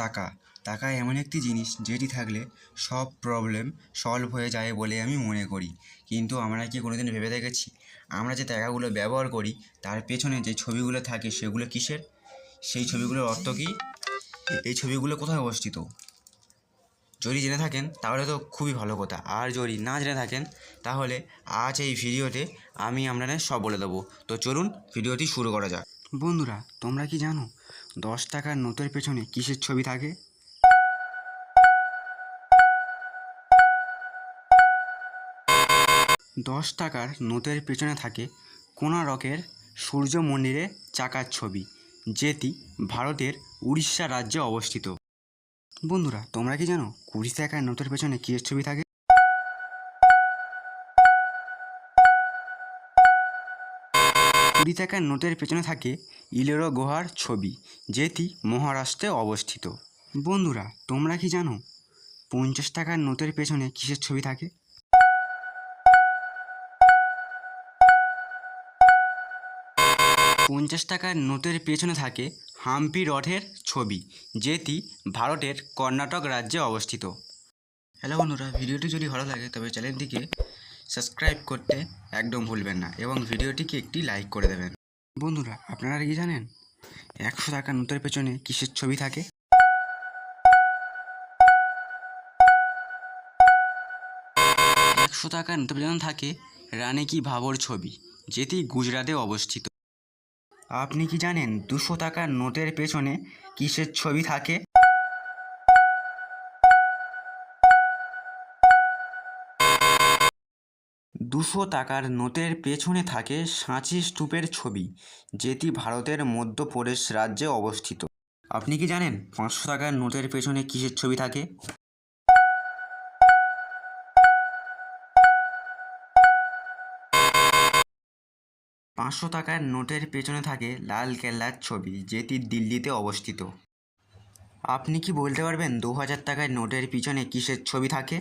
টাকা। টাকা এমন একটি জিনিস যেটি থাকলে সব প্রবলেম সলভ হয়ে যায় বলে আমি মনে করি। কিন্তু আমরা কি কোনো দিন ভেবে দেখেছি? আমরা যে টাকাগুলো ব্যবহার করি, তার পেছনে যে ছবিগুলো থাকে সেগুলো কিসের? সেই ছবিগুলোর অর্থ কী? এই ছবিগুলো কোথায় অবস্থিত? যদি জেনে থাকেন, তাহলে তো খুবই ভালো কথা। আর যদি না জেনে থাকেন, তাহলে আজ এই ভিডিওতে আমি আপনাদের সব বলে দেবো। তো চলুন, ভিডিওটি শুরু করা যাক। বন্ধুরা, তোমরা কি জানো দশ টাকার নোটের পেছনে কিসের ছবি থাকে? দশ টাকার নোটের পেছনে থাকে কোণারকের সূর্য মন্দিরে চাকার ছবি, যেটি ভারতের উড়িষ্যা রাজ্যে অবস্থিত। বন্ধুরা, তোমরা কি জানো কুড়ি টাকার নোটের পেছনে কিসের ছবি থাকে? কুড়ি টাকার নোটের পেছনে থাকে ইলেরো গুহার ছবি, যেটি মহারাষ্ট্রে অবস্থিত। বন্ধুরা, তোমরা কি জানো পঞ্চাশ টাকার নোটের পেছনে কিসের ছবি থাকে? পঞ্চাশ টাকার নোটের পেছনে থাকে হাম্পি রথের ছবি, যেটি ভারতের কর্ণাটক রাজ্যে অবস্থিত। হ্যালো বন্ধুরা, ভিডিওটি যদি ভালো লাগে, তবে চ্যানেলটিকে সাবস্ক্রাইব করতে একদম ভুলবেন না এবং ভিডিওটিকে একটি লাইক করে দেবেন। বন্ধুরা, আপনারা কি জানেন? একশো টাকা নোটের পেছনে কিসের ছবি থাকে? একশো টাকা নোটের পেছনে থাকে রানী কি ভাবর ছবি, যেটি গুজরাটে অবস্থিত। আপনি কি জানেন দুশো টাকার নোটের পেছনে কিসের ছবি থাকে? দুশো টাকার নোটের পেছনে থাকে সাঁচি স্তূপের ছবি, যেটি ভারতের মধ্যপ্রদেশ রাজ্যে অবস্থিত। আপনি কি জানেন পাঁচশো টাকার নোটের পেছনে কিসের ছবি থাকে? পাঁচশো টাকার নোটের পেছনে থাকে লাল কেল্লার ছবি, যেটি দিল্লিতে অবস্থিত। আপনি কি বলতে পারবেন দু হাজার টাকার নোটের পিছনে কিসের ছবি থাকে?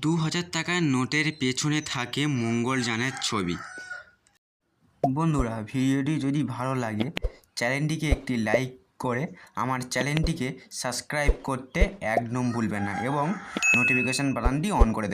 দু হাজার টাকার নোটের পেছনে থাকে মঙ্গলযানের ছবি। বন্ধুরা, ভিডিওটি যদি ভালো লাগে, চ্যানেলটিকে একটি লাইক করে আমার চ্যানেলটিকে সাবস্ক্রাইব করতে একদম ভুলবেন না এবং নোটিফিকেশান বাটনটি অন করে